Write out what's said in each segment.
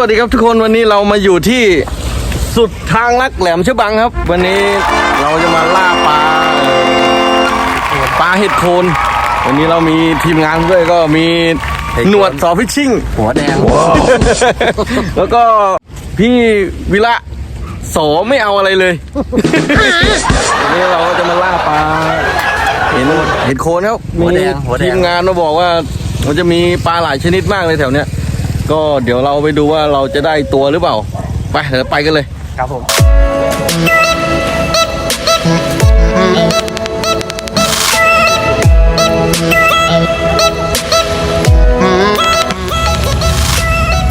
วัสดีครับทุกคนวันนี้เรามาอยู่ที่สุดทางลักแหลมฉบังครับ วันนี้เราจะมาล่าปลาเอ่อปลาเห็ดโคน วันนี้เรามีทีมงานด้วยก็มีหนวดสอฟิชชิ่งหัวแดงแล้วก็พี่วิระสอไม่เอาอะไรเลยวันนี้เราก็จะมาล่าปลาเห็นเห็ดโคนครับหัวแดงหัวแดทีงมงานมาบอกว่ามันจะมีปลาหลายชนิดมากเลยแถวเนี้ย ก็เดี๋ยวเราไปดูว่าเราจะได้ตัวหรือเปล่า ไปเดี๋ยวไปกันเลย ครับผม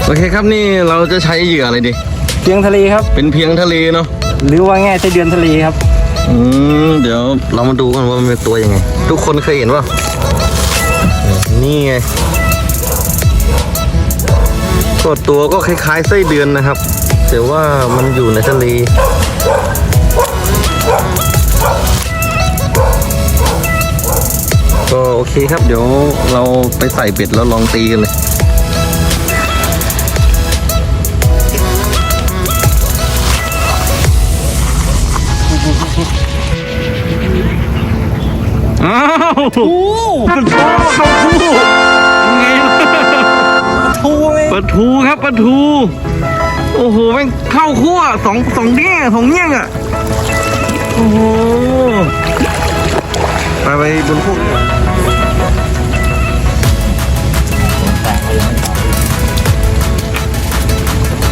โอเคครับนี่เราจะใช้เหยื่ออะไรดี เพียงทะเลครับ เป็นเพียงทะเลเนาะหรือว่าง่ายไส้เดือนทะเลครับ อืมเดี๋ยวเรามาดูกันว่ามันเป็นตัวยังไง ทุกคนเคยเห็นป่ะนี่ไง ก็ตัวก็คล้ายๆไส้เดือนนะครับ แต่ว่ามันอยู่ในทะเลก็โอเคครับเดี๋ยวเราไปใส่เบ็ดแล้วลองตีกันเลยอ้าวปลาทูปลาทูไงล่ะทูเลยปลาทูครับปลาทู โอ้โหแม่งเข้าคั่วสองสองเดี้ยสองเงี้ยงอะโอ้โหไปไปบนพวก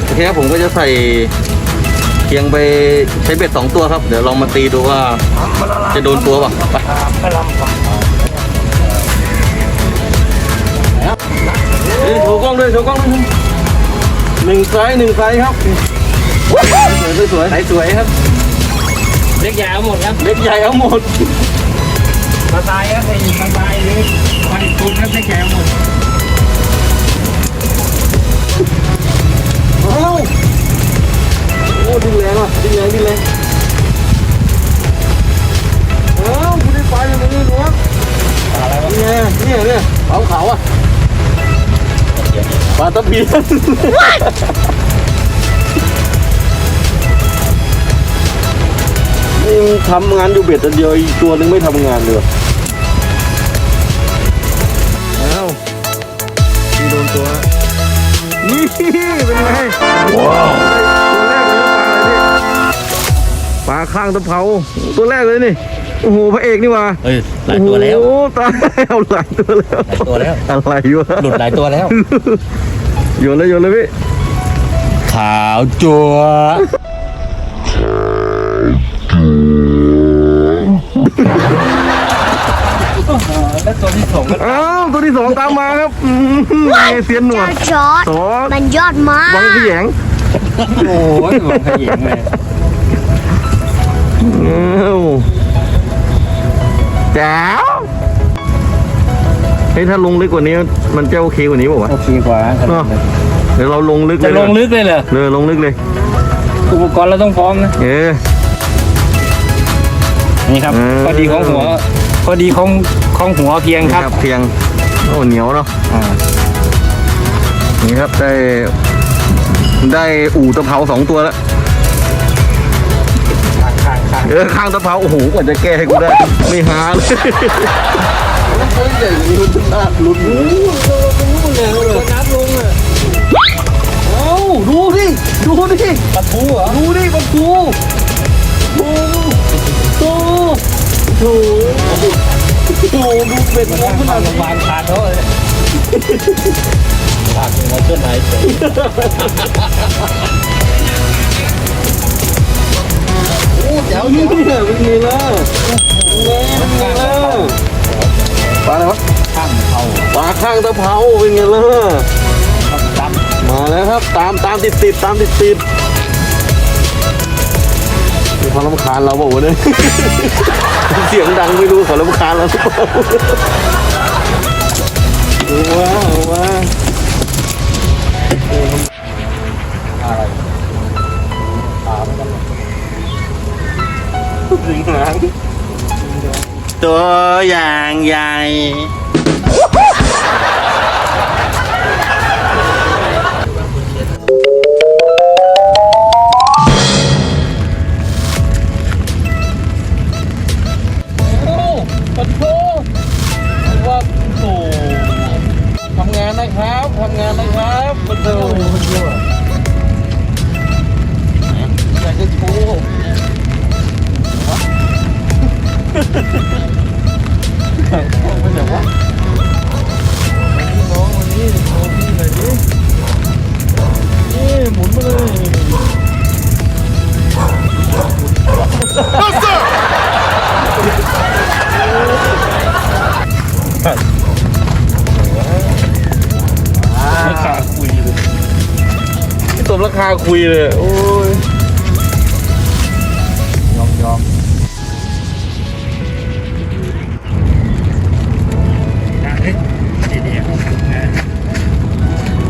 โอเคครับผมก็จะใส่เพียงไปใช้เบ็ดสองตัวครับ เดี๋ยวลองมาตีดูว่าจะโดนตัวป่ะไป ไปลำก่อนเฮ้ยโชว์กล้องด้วยโชว์กล้องด้วยหนึ่งไซส์หนึ่งไซส์ครับสวยสวยสายสวยครับ เล็กใหญ่เอาหมดครับเล็กใหญ่เอาหมดปลาตายครับไอ้ปลาตายหรือปลาตุนครับเล็กใหญ่เอาหมดเอ้าโอ้ดิ้นแรงว่ะดิ้นแรงดิ้นแรง ปลาตะเพียน นี่มึงทำงานอยู่เบ็ดอันเดียวอีกตัวหนึงไม่ทำงานเลยอ้าวนี่โดนตัวนี่เป็นไง ว้าวตัวแรกเลยปลาอะไรนี่ปลาข้างตะเภาตัวแรกเลยนี่ โอ้โห พระเอกนี่มาเฮ้ยหลายตัวแล้ว โอ้โหตายเอาหลายตัวแล้ว หลายตัวแล้ว อะไรวะ หลุดหลายตัวแล้ว โยนเลยโยนเลยพี่ขาวจัวแล้วตัวที่สองอ้าวตัวที่สองตามมาครับอืมนี่เสียนหนวดจอร์ดสอมันยอดมากวังขยงโอ้ยมันขยิงเลยอ้าวแจ๋ว เฮ้ยถ้าลงลึกกว่านี้มันจะโอเคกว่านี้ป่าวะโอเคกว่าเนอะเดี๋ยวเราลงลึกจะเลยลงลึกเลยเหรอเออลงลึกเลย อุปกรณ์เราต้องพร้อมนะ เออ นี่ครับอืมพอดีของหัวพอดีของของหัวเพียงครับ เพียงโอ้เหนียวเนาะอ่า นี่ครับได้ได้อู่ตะเภาสองตัวแล้วข้างข้างข้างเออข้างตะเภาโอ้โหกว่าจะแก้ให้กูได้ ไม่หาเลย ใหญ่กว่านี้มันน่าลุ้นน้ำลงอะเอ้าดูดิดูดิปลาทูเหรอดูดิปลาทูดูดูโถ่โถ่ดูเป็ดมองขนาดโรงพนี้ยาบาลขาดเขาเลยขาดหัวเชือไหนเฉยโอ้เจ๋วนี่เนี่ยเป็นไงล่ะเป็นไงล่ะ ปลาอะไรวะข้ามเขาปลาข้างตะเภาเป็นไงล่ะดำมาแล้วครับ ตามตามติดติดตามติดติดมีความรำคาญเราบอกว่าวะเนี่ยเสียงดังไม่รู้เขารำคาญเราหรือเปล่าเอาว่าเอาว่ ตัวอย่างใหญ่ โอ้ปัดโทว่าโอ้ทำงานนะครับทำงานนะครับปันโทอยากจะโชว์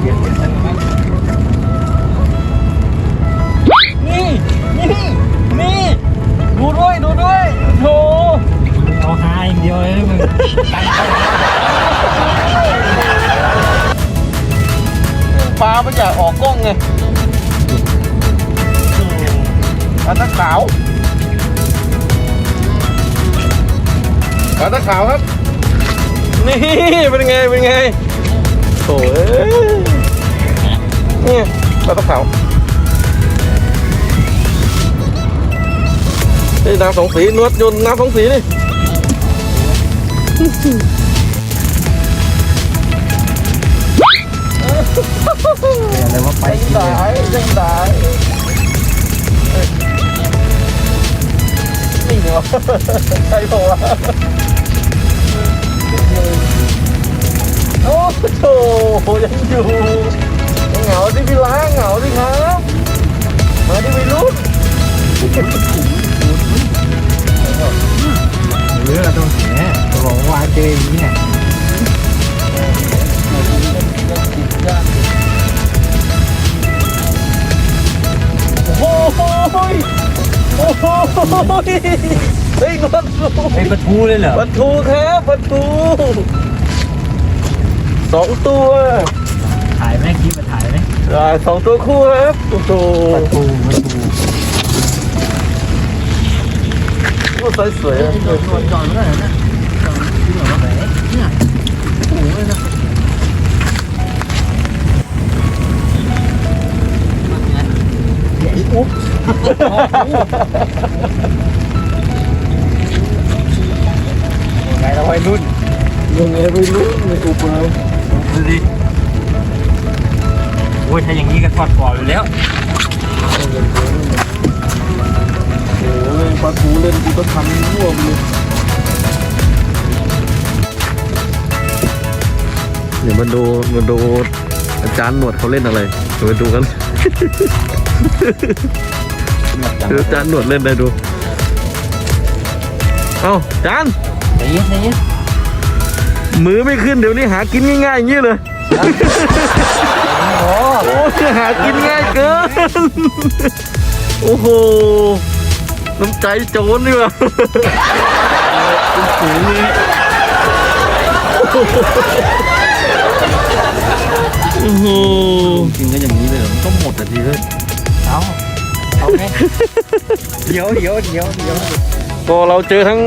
เดี๋ยวฉันมานี่นี่นี่ดูด้วย ดูด้วยโถเอาหาอย่างเดียวเลยนะมึงตั้งใจปลาไม่อยากออกกล้องไง ปลาตะขาวปลาตะขาวครับ นี่เป็นไงเป็นไงโถ่เนี่ปลาตะขาวนี่น้ำสองสีนวดยนน้ำสองสีนี่อะไรว่าไปยังกินเลยได้ยังได้ นี่เหรอใช่ปะวะโอ้โหยังอยู่เหงาสิพี่ล้างเหงาสิครับมาที่ไปรุ่นเรือต้องแหมบอกว่าเจออย่างนี้เนี่ยโอ้โห โอ้โหเฮ้ยนวดสูไอ้ปลาทูเลยเหรอปลาทูครับปลาทูสองตัวถ่ายไหมคลิปมาถ่ายไหมอ่าสองตัวคู่ครับโอ้โหปลาทูปลาทูโอ้สวยๆอะจอดจอดจอดไม่ได้นะ ไงเราวัยรุ่นยังไงไม่รู้ไม่อุปเราดูดิโอ้ยถ้าอย่างนี้ก็ทอดกรอบอยู่แล้วโอ้โหปลาทูเล่นกูก็ทำร่วมเลยเดี๋ยวมาดูมาดูอาจารย์หนวดเขาเล่นอะไรเดี๋ยวมาดูกัน เดี๋ยวอาจารย์หนวดเล่นอะไรดู เอ้าอาจารย์ใจเย็นใจเย็นมือไม่ขึ้นเดี๋ยวนี้หากินง่ายๆอย่างนี้เลยโอ้โอ้ยหากินง่ายเกิน โอ้โห น้ำใจโจรนี่วะสูงเลยโอ้โหกินก็อย่างนี้เลยเหรอมันก็หมดอะทีเลยเอา เอาไงเดี๋ยวเดี๋ยวเดี๋ยวเดี๋ยวก็เราเจอทั้ง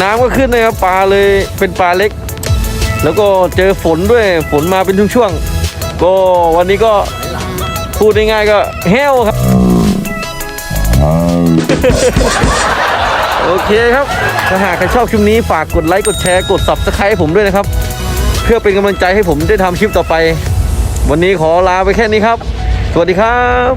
น้ำก็ขึ้นนะครับปลาเลยเป็นปลาเล็ก แล้วก็เจอฝนด้วยฝนมาเป็นช่วงๆก็วันนี้ก็พูดง่ายๆก็แห้วครับ โอเคครับถ้าหากใครชอบคลิปนี้ฝากกดไลค์กดแชร์กด subscribe ให้ผมด้วยนะครับ เพื่อเป็นกำลังใจให้ผมได้ทำคลิปต่อไป วันนี้ขอลาไปแค่นี้ครับ สวัสดีครับ